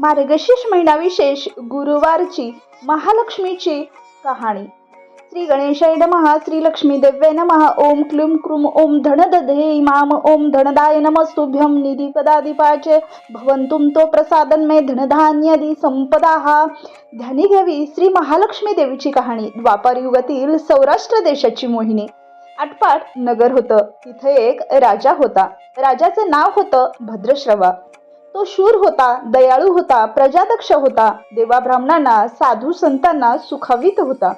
मार्गशीर्ष महिना विशेष गुरुवारची महालक्ष्मीची कहाणी. श्री गणेशाय नमहा श्री लक्ष्मी देव्ये नमः ओम क्लुम क्रुम ओम धनदधे माम ओम धनदाय नमस्तुभ्यं निधी पदाधिपाचे भवंतुम तो प्रसादन मे धनधान्यादी संपदा. ध्यानी घ्यावी श्री महालक्ष्मी देवीची कहाणी. द्वापार युगातील सौराष्ट्र देशाची मोहिनी. आटपाट नगर होतं. तिथे एक राजा होता. राजाचं नाव होतं भद्रश्रवा. तो शूर होता दयाळू होता प्रजादक्ष होता. देवा ब्राह्मणांना साधू संतांना सुखावित होता.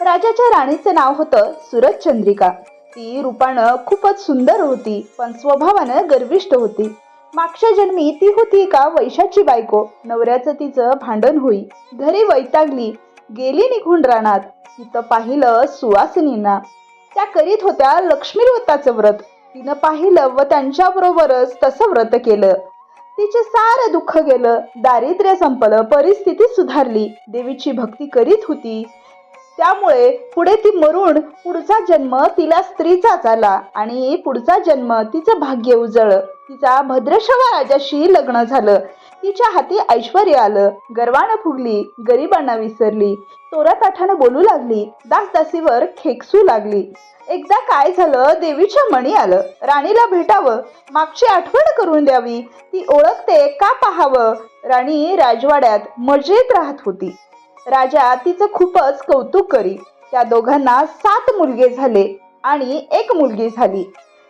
राजाच्या राणीचे नाव होतं सुरज चंद्रिका ती रूपानं खूपच सुंदर होती पण स्वभावानं गर्विष्ट होती. मागच्या जन्मी ती होती का वैशाची बायको. नवऱ्याचं तिचं भांडण होई. घरी वैतागली. गेली निघून रानात. तिथं पाहिलं सुवासिनींना. त्या करीत होत्या लक्ष्मीव्रताचं व्रत. तिनं पाहिलं व त्यांच्याबरोबरच तसं व्रत केलं. तिचे सारं दुःख गेलं दारिद्र्य संपलं परिस्थिती सुधारली. देवीची भक्ती करीत होती. त्यामुळे पुढे ती मरून पुढचा जन्म तिला स्त्रीचाच आला आणि पुढचा जन्म तिचं भाग्य उजळ तिचा भद्रशवा राजाशी लग्न झालं. तिच्या हाती ऐश्वर आलं. गर्वानं फुगली गरिबांना विसरली. तोरा ताठानं बोलू लागली. दासदासीवर खेकसू लागली. एकदा काय झालं देवीच्या मणी आलं. राणीला भेटावं मागची आठवण करून द्यावी. ती ओळखते का पाहावं? राणी राजवाड्यात मजेत राहत होती. राजा तिचं खूपच कौतुक करी. त्या दोघांना सात मुलगे झाले आणि एक मुलगी झाली.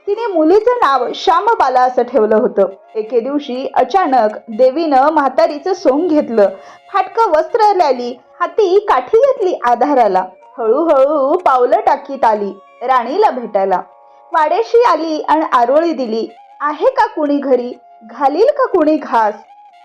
तिने मुलीचं नाव श्यामबाला असं ठेवलं होतं. एके दिवशी अचानक देवीनं म्हातारीचं सोंग घेतलं. फाटकं वस्त्र ल्याली हाती काठी घेतली आधाराला. हळूहळू पावलं टाकीत आली राणीला भेटायला. वाडेशी आली आणि आरोळी दिली आहे का कुणी घरी? घालील का कुणी घास?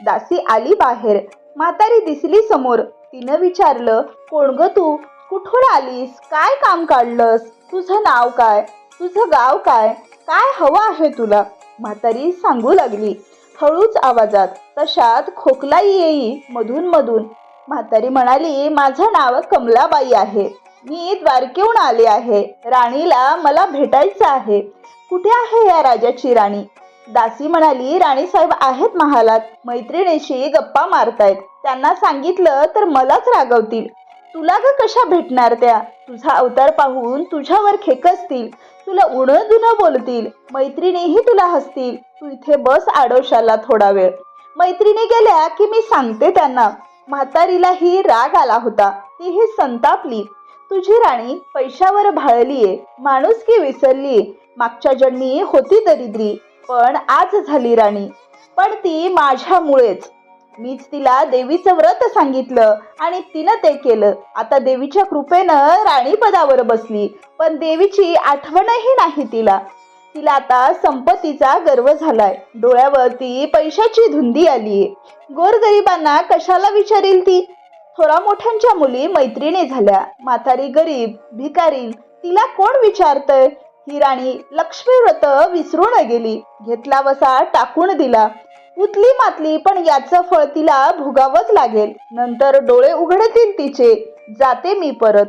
दासी आली बाहेर. म्हातारी दिसली समोर. तिनं विचारलं कोण ग तू? कुठून आलीस? काय काम काढलंस? तुझं नाव काय? तुझं गाव काय? काय हवं आहे तुला? म्हातारी सांगू लागली. हळूच आवाजात तशात खोकलाई येई मधून मधून. म्हातारी म्हणाली माझं नाव कमलाबाई आहे. मी द्वारकेहून आले आहे. राणीला मला भेटायचं आहे. कुठे आहे या राजाची राणी? दासी म्हणाली राणी साहेब आहेत महालात. मैत्रिणीशी गप्पा मारतायत. त्यांना सांगितलं तर मलाच रागवतील. तुला ग कशा भेटणार त्या? तुझा अवतार पाहून तुझ्यावर खेकसतील तुला उणं दुनं बोलतील. मैत्रिणीही तुला हसतील. तू इथे बस आडोशाला थोडा वेळ. मैत्रिणी गेल्या की मी सांगते त्यांना. म्हातारीलाही राग आला होता. तीही संतापली. तुझी राणी पैशावर भाळलीये. माणूस की विसरलीये. मागच्या जन्मी होती दरिद्री. पण आज झाली राणी. पण ती माझ्यामुळेच. मीच तिला देवीचं व्रत सांगितलं आणि तिनं ते केलं. आता देवीच्या कृपेनं राणी पदावर बसली. पण देवीची आठवणही नाही तिला. तिला आता संपत्तीचा गर्व झालाय. डोळ्यावरती पैशाची धुंदी आलीये. गोरगरिबांना कशाला विचारील ती? थोरा मोठ्यांच्या मुली मैत्रिणी झाल्या. म्हातारी गरीब भिकारी तिला कोण विचारतय? ती राणी लक्ष्मी व्रत विसरून गेली. घेतला वसा टाकून दिला. उतली मातली पण याचं फळ तिला भोगावंच लागेल. नंतर डोळे उघडतील तिचे. जाते मी परत.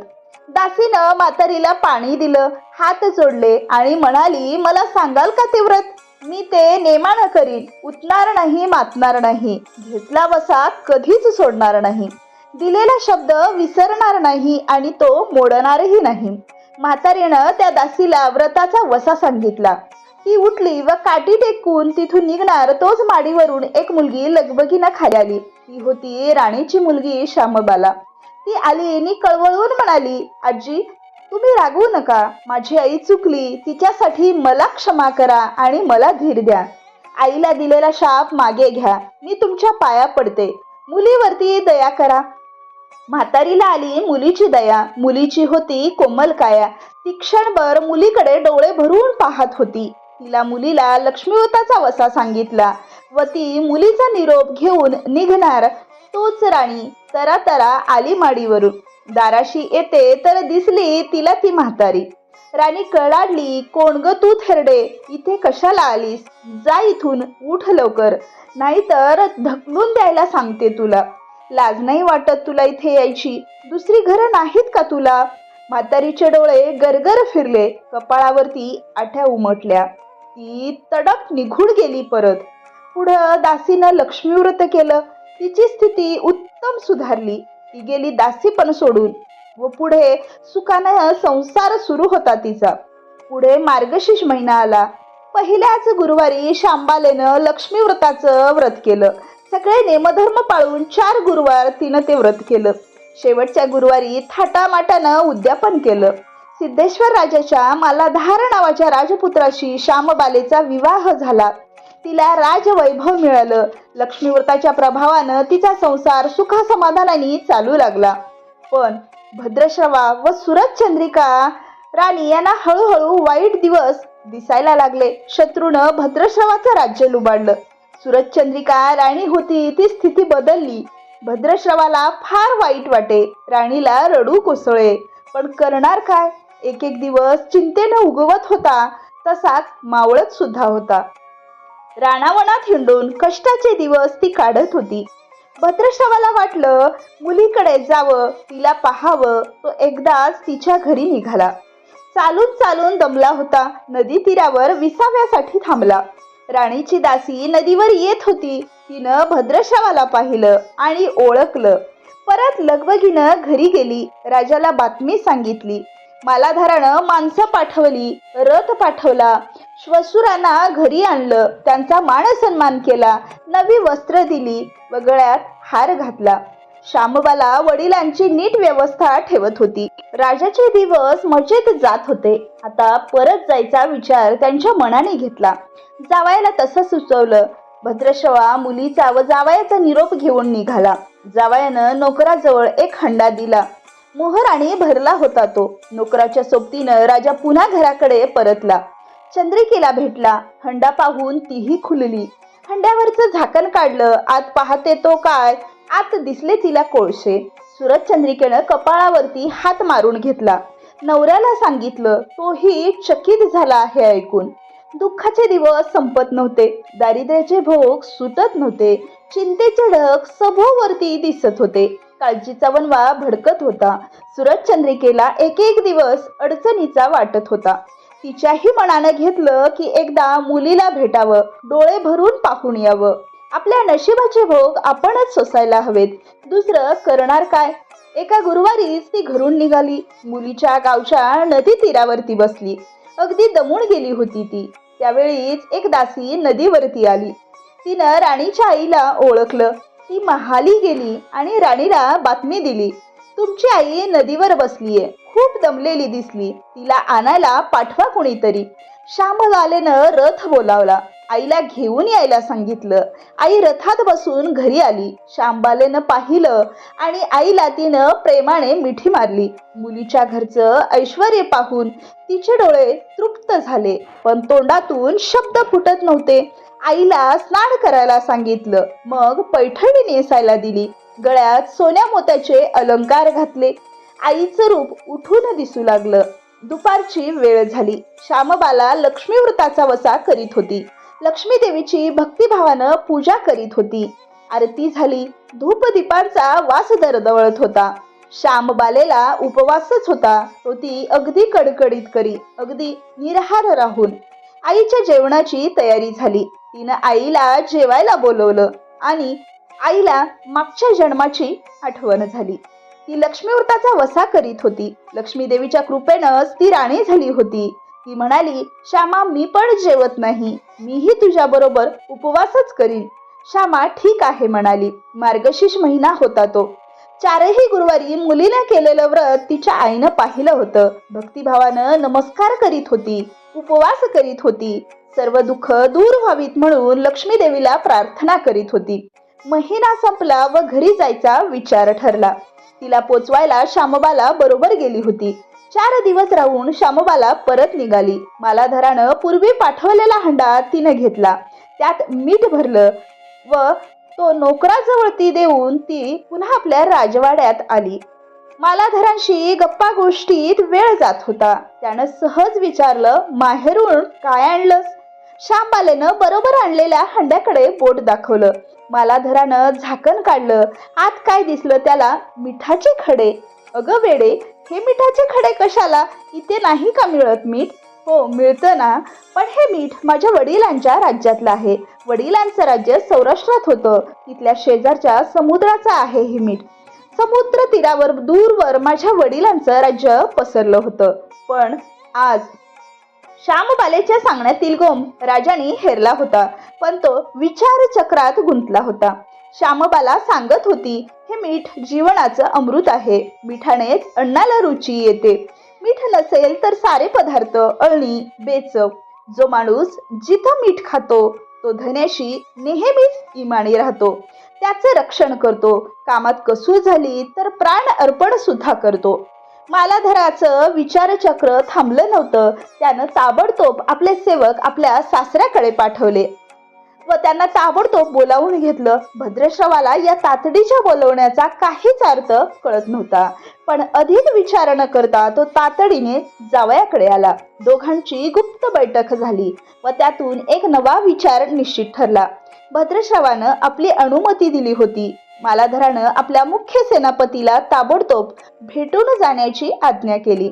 दासीनं म्हातारीला पाणी दिलं हात जोडले आणि म्हणाली मला सांगाल का ते व्रत? मी ते नेमानं करीन. उतणार नाही मातणार नाही. घेतला वसा कधीच सोडणार नाही. दिलेला शब्द विसरणार नाही आणि तो मोडणारही नाही. म्हातारीनं त्या दासीला व्रताचा वसा सांगितला. ती उठली व काठी टेकून तिथून निघणार तोच माडीवरून एक मुलगी लगबगीनं खाली आली. ती होती राणीची मुलगी श्यामबाला. ती आली आणि कळवळून म्हणाली आजी तुम्ही रागवू नका. माझी आई चुकली. तिच्यासाठी मला क्षमा करा आणि मला धीर द्या. आईला दिलेला शाप मागे घ्या. मी तुमच्या पाया पडते. मुलीवरती दया करा. म्हातारीला आली मुलीची दया. मुलीची होती कोमल काया. ती क्षणभर मुलीकडे डोळे भरून पाहत होती. तिला मुलीला लक्ष्मीवताचा वसा सांगितला. व ती मुलीचा निरोप घेऊन निघणार तोच राणी. तरा तरा आली माडीवरून. दाराशी येते तर दिसली तिला ती म्हातारी. राणी कळाडली कोण ग तू थेरडे? इथे कशाला आलीस? जा इथून उठ लवकर. नाहीतर ढकलून द्यायला सांगते तुला. लाज नाही वाटत तुला इथे यायची? दुसरी घरं नाहीत का तुला? म्हातारीचे डोळे गरगर फिरले. कपाळावरती आठ्या उमटल्या. ती तडक निघून गेली परत. पुढं दासीनं लक्ष्मीव्रत केलं. तिची स्थिती उत्तम सुधारली. ती गेली दासी पण सोडून व पुढे सुखानं संसार सुरू होता तिचा. पुढे मार्गशीर्ष महिना आला. पहिल्याच गुरुवारी शांबालेनं लक्ष्मीव्रताचं व्रत केलं. सगळे नेमधर्म पाळून चार गुरुवार तिनं ते व्रत केलं. शेवटच्या गुरुवारी थाटामाटानं उद्यापन केलं. सिद्धेश्वर राजाच्या मालाधार नावाच्या राजपुत्राशी श्यामबालेचा विवाह झाला. तिला राजवैभव मिळालं. लक्ष्मीव्रताच्या प्रभावानं तिचा संसार सुखासमाधानाने चालू लागला. पण भद्रश्रवा व सुरत चंद्रिका राणी यांना हळूहळू वाईट दिवस दिसायला लागले. शत्रूनं भद्रश्रवाचं राज्य लुबाडलं. सुरजचंद्रिका राणी होती ती स्थिती बदलली. भद्रश्रवाला फार वाईट वाटे राणीला रडू कोसळे पण करणार काय? एक एक दिवस चिंतेनं उगवत होता तसाच मावळत सुद्धा होता. राणावनात हिंडून कष्टाचे दिवस ती काढत होती. भद्रश्रवाला वाटलं मुलीकडे जावं तिला पाहावं तो एकदाच तिच्या घरी निघाला. चालून चालून दमला होता नदी तीरावर विसाव्यासाठी थांबला. राणीची दासी नदीवर येत होती. तिनं भद्रशावाला पाहिलं आणि ओळखलं. परत लगबगीनं घरी गेली. राजाला बातमी सांगितली. मालाधारानं माणसं पाठवली रथ पाठवला श्वसुरांना घरी आणलं त्यांचा मान सन्मान केला नवी वस्त्र दिली व गळ्यात हार घातला. श्यामबाला वडिलांची नीट व्यवस्था ठेवत होती. राजाचे दिवस मजेत जात होते. आता परत जायचा विचार त्यांच्या मनाने घेतला. जावायला तसं सुचवलं. भद्रशवा मुलीचा व जावयाचा निरोप घेऊन निघाला. जावयानं नोकराजवळ एक हंडा दिला. मोहर आणि भरला होता तो. नोकराच्या सोबतीनं राजा पुन्हा घराकडे परतला. चंद्रिकेला भेटला. हंडा पाहून तीही खुलली. हंड्यावरचं झाकण काढलं. आत पाहते तो काय? आत दिसले तिला कोळशे. सुरत चंद्रिकेनं कपाळावरती हात मारून घेतला. नवऱ्याला सांगितलं तोही चकित झाला हे ऐकून. दुःखाचे दिवस संपत नव्हते. दारिद्र्याचे भोग सुटत नव्हते. चिंतेचे ढग सभोवरती दिसत होते. काळजीचा वनवा भडकत होता. सुरत चंद्रिकेला एक एक दिवस अडचणीचा वाटत होता. तिच्याही मनानं घेतलं की एकदा मुलीला भेटावं डोळे भरून पाहून यावं. आपल्या नशिबाचे भोग आपणच सोसायला हवेत. दुसरं करणार काय? एका गुरुवारीच ती घरून निघाली. मुलीच्या गावच्या नदी तीरावरती बसली. अगदी दमून गेली होती ती. त्यावेळीच एक दासी नदीवरती आली. तिनं राणीच्या आईला ओळखलं. ती महाली गेली आणि राणीला बातमी दिली. तुमची आई नदीवर बसलीये. खूप दमलेली दिसली. तिला आणायला पाठवा कुणीतरी. श्यामलालेनं रथ बोलावला. आईला घेऊन यायला सांगितलं. आई रथात बसून घरी आली. श्यामबालेनं पाहिलं आणि आईला तिनं प्रेमाने मिठी मारली. मुलीच्या घरचं ऐश्वर पाहून तिचे डोळे तृप्त झाले पण तोंडातून शब्द फुटत नव्हते. आईला स्नान करायला सांगितलं. मग पैठणी नेसायला दिली. गळ्यात सोन्या मोत्याचे अलंकार घातले. आईचं रूप उठून दिसू लागलं. दुपारची वेळ झाली. श्यामबाला लक्ष्मीव्रताचा वसा करीत होती. लक्ष्मी देवीची भक्तिभावानं पूजा करीत होती. आरती झाली धूपदीपांचा वास दरदवळत होता. श्यामबालेला उपवासच होता तो ती अगदी कडकडीत करी अगदी निरहार राहून. आईच्या जेवणाची तयारी झाली. तिनं आईला जेवायला बोलवलं आणि आईला मागच्या जन्माची आठवण झाली. ती लक्ष्मीव्रताचा वसा करीत होती. लक्ष्मी देवीच्या कृपेनंच ती राणी झाली होती. ती म्हणाली श्यामा मी पण जेवत नाही. मीही तुझ्या बरोबर उपवासच करीन. श्यामा ठीक आहे म्हणाली. मार्गशीर्ष महिना होता तो. चारही गुरुवारी मुलीने केलेलं व्रत तिच्या आईनं पाहिलं होतं. भक्तिभावानं नमस्कार करीत होती उपवास करीत होती. सर्व दुःख दूर व्हावीत म्हणून लक्ष्मी देवीला प्रार्थना करीत होती. महिना संपला व घरी जायचा विचार ठरला. तिला पोचवायला श्यामबाला बरोबर गेली होती. चार दिवस राहून श्यामबाला परत निघाली. मालाधरानं पूर्वी पाठवलेला हंडा तिनं घेतला. त्यात मीठ भरलं व तो नोकराजवळ ती देऊन ती पुन्हा आपल्या राजवाड्यात आली. मालाधरांशी गप्पा गोष्टीत वेळ जात होता. त्यानं सहज विचारलं माहेरून काय आणलंस? श्यामबालेनं बरोबर आणलेल्या हंड्याकडे बोट दाखवलं. मालाधरानं झाकण काढलं. आत काय दिसलं त्याला? मिठाचे खडे. अगं वेडे हे मिठाचे खडे कशाला? इथे नाही का मिळत मीठ? हो मिळतं ना. पण हे मीठ माझ्या वडिलांच्या राज्यातलं आहे. वडिलांचं राज्य सौराष्ट्रात होतं. तिथल्या शेजारच्या समुद्राचं आहे हे मीठ. समुद्र तीरावर दूरवर माझ्या वडिलांचं राज्य पसरलं होतं. पण आज श्यामबालेच्या सांगण्यातील गोम राजाने हेरला होता. पण तो विचार चक्रात गुंतला होता. श्यामबाला सांगत होती हे मीठ जीवनाचं अमृत आहे. मिठानेच अन्नाला रुची येते. मीठ नसेल तर सारे पदार्थ अळणी बेचव. जो माणूस जिथं मीठ खातो तो धन्याशी नेहमीच इमानी राहतो. त्याचं रक्षण करतो. कामात कसूर झाली तर प्राण अर्पण सुद्धा करतो. मालाधराचं विचारचक्र थांबलं नव्हतं. त्यानं ताबडतोब आपले सेवक आपल्या सासऱ्याकडे पाठवले. व त्यांना ताबडतोब बोलावून घेतलं. भद्रश्रवाला या तातडीच्या बोलवण्याचा काहीच अर्थ कळत नव्हता. पण अधिक विचार न करता तो तातडीने जावयाकडे आला. दोघांची गुप्त बैठक झाली व त्यातून एक नवा विचार निश्चित ठरला. भद्रश्रवानं आपली अनुमती दिली होती. मालाधरानं आपल्या मुख्य सेनापतीला ताबडतोब भेटून जाण्याची आज्ञा केली.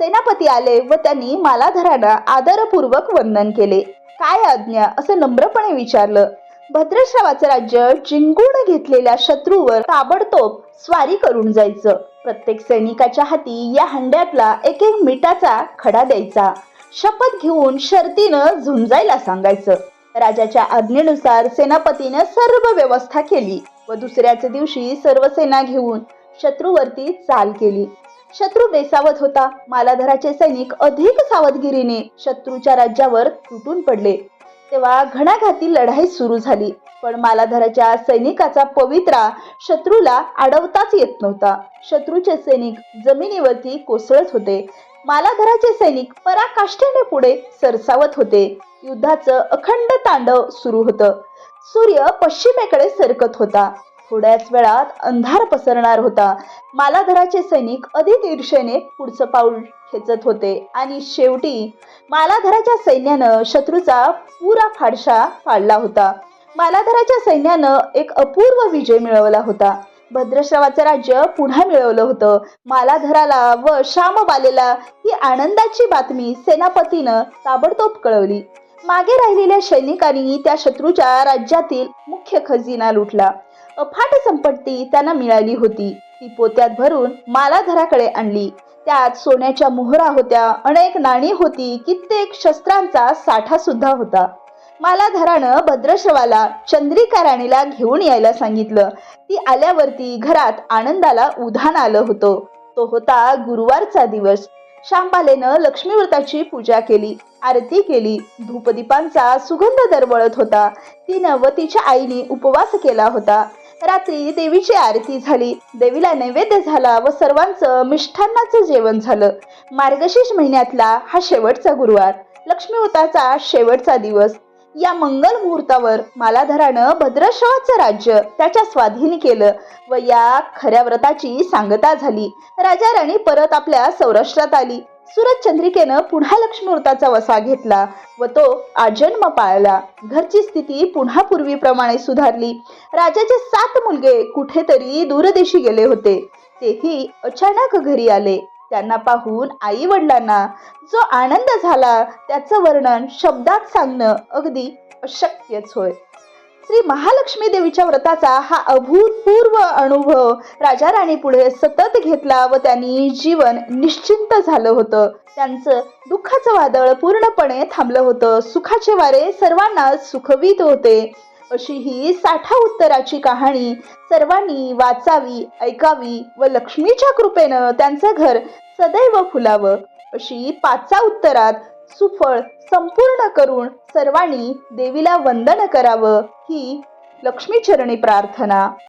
सेनापती आले व त्यांनी मालाधरांना आदरपूर्वक वंदन केले. काय आज्ञा? असं नम्रपणे विचारलं. भद्रश्रावाचं राज्य जिंकून घेतलेल्या शत्रूवर ताबडतोब स्वारी करून जायचं. प्रत्येक सैनिकाच्या हाती या हंड्यातला एक एक मिठाचा खडा द्यायचा. शपथ घेऊन शर्तीनं झुंजायला सांगायचं. राजाच्या आज्ञेनुसार सेनापतीनं सर्व व्यवस्था केली व दुसऱ्याच दिवशी सर्व सेना घेऊन शत्रूवरती चाल केली. शत्रू बेसावत होता. मालाधराचे सैनिक अधिक सावधगिरीने शत्रूच्या राज्यावर तुटून पडले. तेव्हा घणाघाती लढाई सुरू झाली. पण मालाधराच्या सैनिकाचा पवित्रा शत्रूला अडवताच येत नव्हता. शत्रूचे सैनिक जमिनीवरती कोसळत होते. मालाधराचे सैनिक पराकाष्ठेने पुढे सरसावत होते. युद्धाचं अखंड तांडव सुरू होतं. सूर्य पश्चिमेकडे सरकत होता. थोड्याच वेळात अंधार पसरणार होता. मालाधराचे सैनिक अधिक ईर्षेने पुढचं पाऊल खेचत होते. आणि शेवटी मालाधराच्या सैन्यानं शत्रूचा पुरा फाडशा पाडला होता. मालाधराच्या सैन्यानं एक अपूर्व विजय मिळवला होता. भद्रश्रवाचं राज्य पुन्हा मिळवलं होतं. मालाधराला व श्यामबालेला ही आनंदाची बातमी सेनापतीनं ताबडतोब कळवली. मागे राहिलेल्या सैनिकांनी त्या शत्रूच्या राज्यातील मुख्य खजिना लुटला. अफाट संपत्ती त्यांना मिळाली होती. ती पोत्यात भरून मालाधराकडे आणली. त्यात सोन्याच्या मोहरा होत्या. अनेक नाणी होती. कित्येक शस्त्रांचा साठा सुद्धा होता. मालाधरानं भद्रश्रवाला चंद्रिका राणीला घेऊन यायला सांगितलं. ती आल्यावरती घरात आनंदाला उधाण आलं होतं. तो होता गुरुवारचा दिवस. शांबालेनं लक्ष्मीव्रताची पूजा केली. आरती केली. धूपदीपांचा सुगंध दरवळत होता. तिनं व तिच्या आईने उपवास केला होता. रात्री देवीची आरती झाली. देवीला नैवेद्य झाला व सर्वांचं मिष्ठान्नाचं जेवण झालं. मार्गशीर्ष महिन्यातला हा शेवटचा गुरुवार. लक्ष्मीव्रताचा शेवटचा दिवस. या मंगल मुहूर्तावर मालाधरानं भद्रश्रवाचं राज्य त्याच्या स्वाधीन केलं व या खऱ्या व्रताची सांगता झाली. राजा राणी परत आपल्या सौराष्ट्रात आली. सुरत चंद्रिकेनं पुन्हा लक्ष्मीव्रताचा वसा घेतला व तो आजन्म पाळला. घरची स्थिती पुन्हा पूर्वीप्रमाणे सुधारली. राजाचे सात मुलगे कुठेतरी दूरदेशी गेले होते. तेही अचानक घरी आले. त्यांना पाहून आई वडिलांना जो आनंद झाला त्याचं वर्णन शब्दात सांगणं अगदी अशक्यच होय. श्री महालक्ष्मी देवीच्या व्रताचा हा अभूतपूर्व अनुभव राजा राणी पुढे सतत घेतला व त्यांनी जीवन निश्चिंत झालं होतं. त्यांचं दुःखाचं वादळ पूर्णपणे थांबलं होतं. सुखाचे वारे सर्वांना सुखवीत होते. अशी ही साठा उत्तराची कहाणी सर्वांनी वाचावी ऐकावी व लक्ष्मीच्या कृपेनं त्यांचं घर सदैव फुलावं. अशी पाचा उत्तरात सुफळ संपूर्ण करून सर्वांनी देवीला वंदन करावं. ही लक्ष्मीचरणी प्रार्थना.